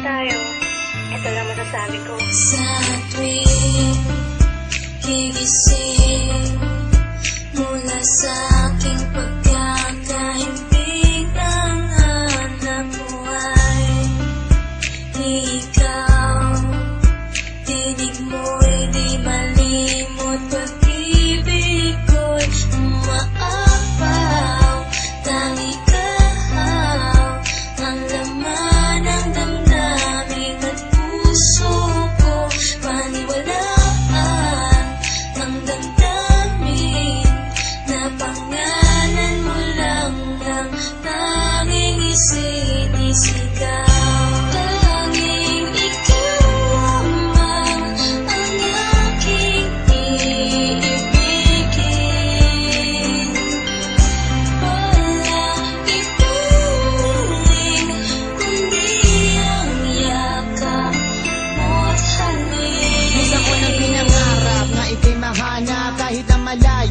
tayo, ito lang masasabi ko. Sa tuwing gigising mula sa aking pag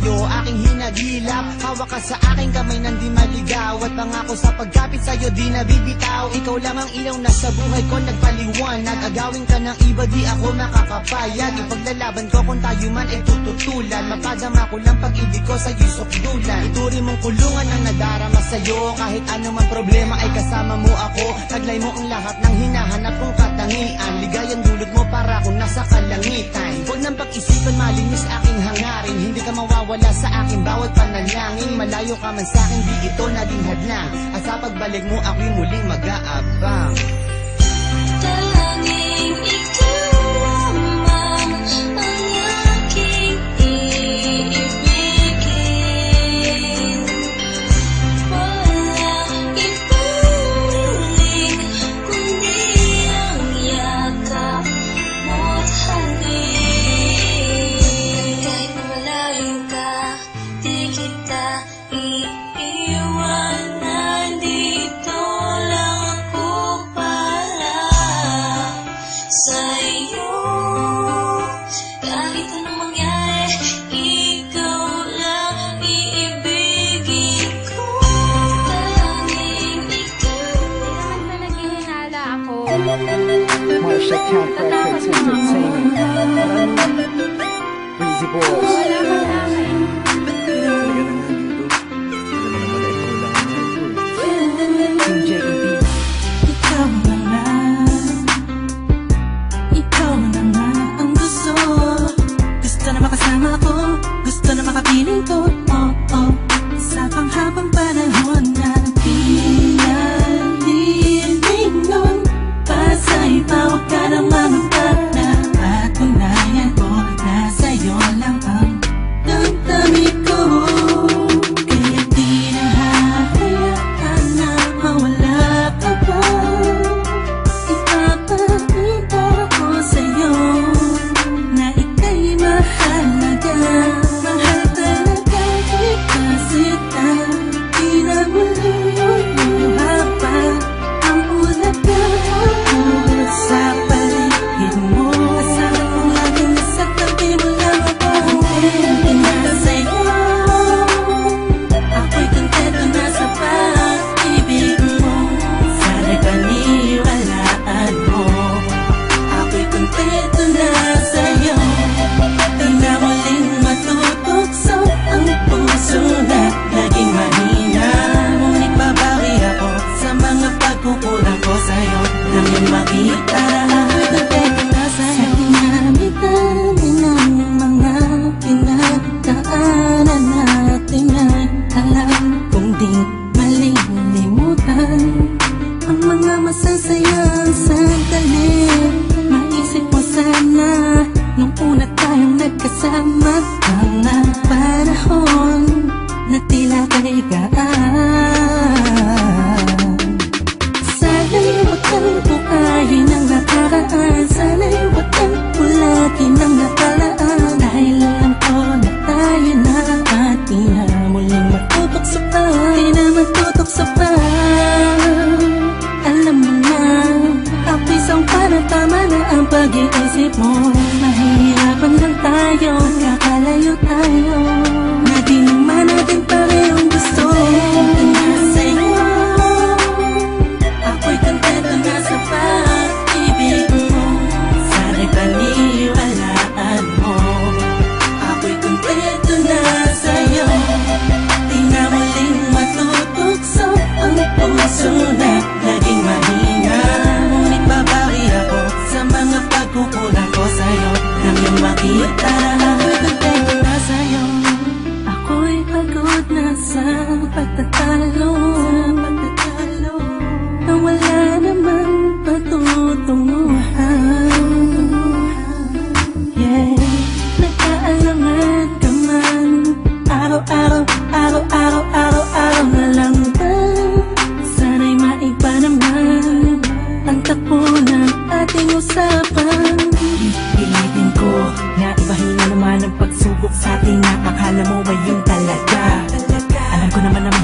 sa'yo aking hinagilap. Hawak ka sa aking kamay nang di maligaw. At pangako sa pagkapit sa'yo di nabibitaw. Ikaw lang ang ilaw na sa buhay ko nagpaliwanag. Agawin ka ng iba di ako makakapayag Ipaglalaban ko kung tayo man ay tututulan. Mapadama ko lang pag-ibig ko sa'yo sukdulan. Ituri mong kulungan ang nadarama sa'yo. Kahit anumang problema ay kasama mo ako. Taglay mo ang lahat ng hinahanap kong katangian. Ligayan dulot mo para kung nasa kalangitan. Huwag nang pag-isipan malinis akin Nawala sa akin bawat panalangin. Malayo ka man sa akin, di ito naging hadlang. At sa pagbalik mo ako'y muling mag-aabang. Marsha Camp Records Entertainment. Breezy Boys. masasayang sandali. Naisip mo sana Nung una tayong nagkasama. the moon.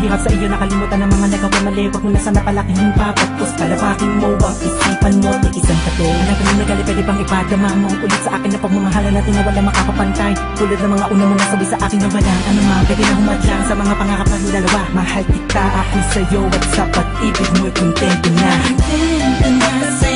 Na mahirap sa iyo Nakalimutan ang mga nagawa mali Huwag mo na sana palakihin pa. Pagpos palapakin mo. Ang isipan mo? Tiisan ka to ko na nagali pwede bang ipadama mo Ulit sa akin na pagmamahala natin na wala makakapantay. Tulad ng mga una mo nasabi sa akin na walang ano ma Pwede na humadlang sa mga pangarap natin dalawa. Mahal kita ako sa'yo at sa pag-ibig mo'y kontento na. Kontento na sa'yo